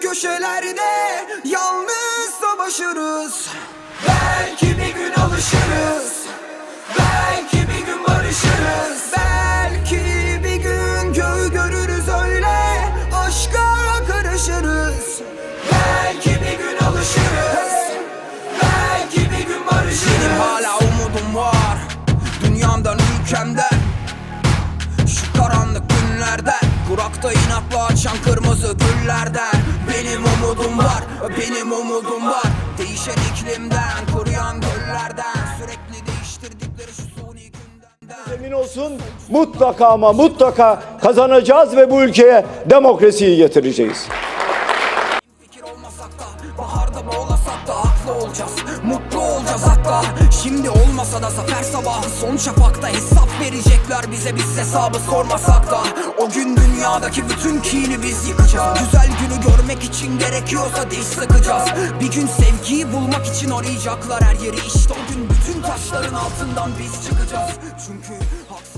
köşelerde yalnız savaşırız. Belki bir gün alışırız. Belki bir gün barışırız. Belki bir gün göğü görürüz öyle Aşka karışırız. Belki bir gün alışırız. Belki bir gün barışırız. Benim hala umudum var. Dünyamdan ülkemden şu karanlık günlerde Kurakta inatla açan kırmızı güllerden Benim umudum var, benim umudum var. Değişen iklimden, kuruyan göllerden. Sürekli değiştirdikleri şu suni gündemden. Emin olsun mutlaka ama mutlaka kazanacağız ve bu ülkeye demokrasiyi getireceğiz. Fikir olmasak da baharda boğulasak da haklı olacağız. Mutlu olacağız hatta Şimdi olmasa da zafer sabahı. Son şafakta Hesap verecekler bize biz hesabı sormasak da. O gün dünyadaki bütün kini biz yıkacağız. Güzel günü görmek için gerekiyorsa diş sıkacağız. Bir gün sevgiyi bulmak için arayacaklar her yeri. İşte o gün bütün taşların altından biz çıkacağız. Çünkü haksız